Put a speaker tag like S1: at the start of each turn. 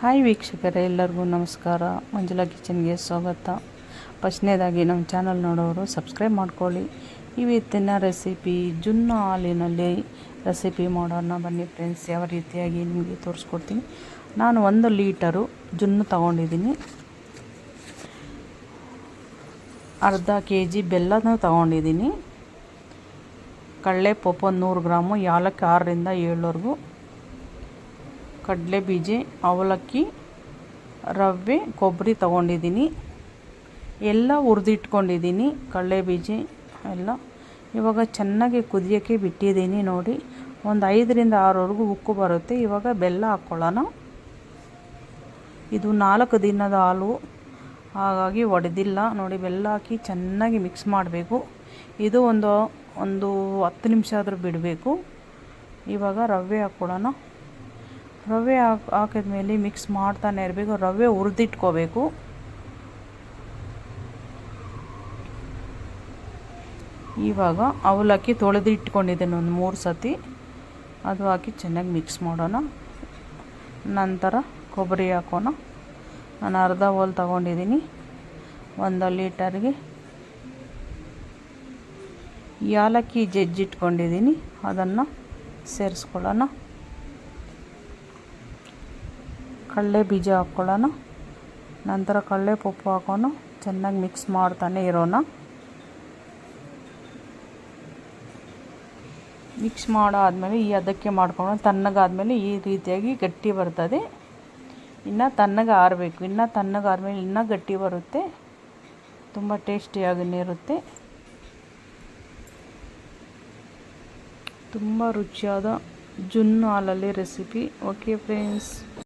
S1: Hi ವೀಕ್ಷಕರೇ, ಎಲ್ಲರಿಗೂ ನಮಸ್ಕಾರ. ಮಂಜುಳಾ ಕಿಚನ್ಗೆ ಸ್ವಾಗತ. ಫಸ್ಟ್ನೇದಾಗಿ ನಮ್ಮ ಚಾನಲ್ ನೋಡೋರು ಸಬ್ಸ್ಕ್ರೈಬ್ ಮಾಡ್ಕೊಳ್ಳಿ. ಇವತ್ತಿನ ರೆಸಿಪಿ, ಜುನ್ನ ಹಾಲಿನಲ್ಲಿ ರೆಸಿಪಿ ಮಾಡೋಣ. ಬನ್ನಿ ಫ್ರೆಂಡ್ಸ್, ಯಾವ ರೀತಿಯಾಗಿ ನಿಮಗೆ ತೋರಿಸ್ಕೊಡ್ತೀನಿ. ನಾನು ಒಂದು ಲೀಟರು ಜುನ್ನು ತಗೊಂಡಿದ್ದೀನಿ. ಅರ್ಧ ಕೆ ಜಿ ಬೆಲ್ಲನೂ ತಗೊಂಡಿದ್ದೀನಿ. ಕಡಲೆ ಪಪ್ಪು ಒಂದು ನೂರು ಗ್ರಾಮು, ಯಾಲಕ್ಕಿ ಆರರಿಂದ ಏಳವರೆಗೂ ಕಡಲೆ ಬೀಜ ಅವಲಕ್ಕಿ, ರವೆ, ಕೊಬ್ಬರಿ ತಗೊಂಡಿದ್ದೀನಿ. ಎಲ್ಲ ಹುರಿದಿಟ್ಕೊಂಡಿದ್ದೀನಿ ಕಡಲೆ ಬೀಜ ಎಲ್ಲ. ಇವಾಗ ಚೆನ್ನಾಗಿ ಕುದಿಯೋಕ್ಕೆ ಬಿಟ್ಟಿದ್ದೀನಿ ನೋಡಿ. ಒಂದು ಐದರಿಂದ ಆರವರೆಗೂ ಉಕ್ಕು ಬರುತ್ತೆ. ಇವಾಗ ಬೆಲ್ಲ ಹಾಕ್ಕೊಳ್ಳೋಣ ಇದು ನಾಲ್ಕು ದಿನದ ಹಾಲು. ಹಾಗಾಗಿ ಒಡೆದಿಲ್ಲ. ನೋಡಿ, ಬೆಲ್ಲ ಹಾಕಿ ಚೆನ್ನಾಗಿ ಮಿಕ್ಸ್ ಮಾಡಬೇಕು. ಇದು ಒಂದು ಒಂದು ಹತ್ತು ನಿಮಿಷ ಆದರೂ ಬಿಡಬೇಕು. ಇವಾಗ ರವೆ ಹಾಕ್ಕೊಳ್ಳೋಣ ರವೆ ಹಾಕಿ ಹಾಕಿದ್ಮೇಲೆ ಮಿಕ್ಸ್ ಮಾಡ್ತಾನೆ ಇರಬೇಕು. ರವೆ ಹುರಿದಿಟ್ಕೋಬೇಕು. ಇವಾಗ ಅವಲಕ್ಕಿ ತೊಳೆದು ಇಟ್ಕೊಂಡಿದ್ದೇನೆ ಒಂದು ಮೂರು ಸತಿ. ಅದು ಹಾಕಿ ಚೆನ್ನಾಗಿ ಮಿಕ್ಸ್ ಮಾಡೋಣ. ನಂತರ ಕೊಬ್ಬರಿ ಹಾಕೋಣ. ನಾನು ಅರ್ಧ ಹೋಲ್ ತಗೊಂಡಿದ್ದೀನಿ. ಒಂದು ಲೀಟರ್ಗೆ. ಯಾಲಕ್ಕಿ ಜಜ್ಜಿಟ್ಕೊಂಡಿದ್ದೀನಿ. ಅದನ್ನು ಸೇರಿಸ್ಕೊಳ್ಳೋಣ. ಕಡಲೆ ಬೀಜ ಹಾಕ್ಕೊಳ್ಳೋಣ. ನಂತರ ಕಡಲೆ ಪಪ್ಪು ಹಾಕೋಣ. ಚೆನ್ನಾಗಿ ಮಿಕ್ಸ್ ಮಾಡ್ತಾನೆ ಇರೋಣ. ಮಿಕ್ಸ್ ಮಾಡಾದಮೇಲೆ ಈ ಅದಕ್ಕೆ ಮಾಡ್ಕೊಂಡು ತಣ್ಣಗಾದಮೇಲೆ ಈ ರೀತಿಯಾಗಿ ಗಟ್ಟಿ ಬರ್ತದೆ. ಇನ್ನು ತಣ್ಣಗೆ ಆರಬೇಕು. ಇನ್ನು ತಣ್ಣಗಾದ್ಮೇಲೆ ಇನ್ನೂ ಗಟ್ಟಿ ಬರುತ್ತೆ. ತುಂಬ ಟೇಸ್ಟಿಯಾಗಿ ಇರುತ್ತೆ. ತುಂಬ ರುಚಿಯಾದ ಜುನ್ನು ಹಾಲಲ್ಲಿ ರೆಸಿಪಿ ಓಕೆ ಫ್ರೆಂಡ್ಸ್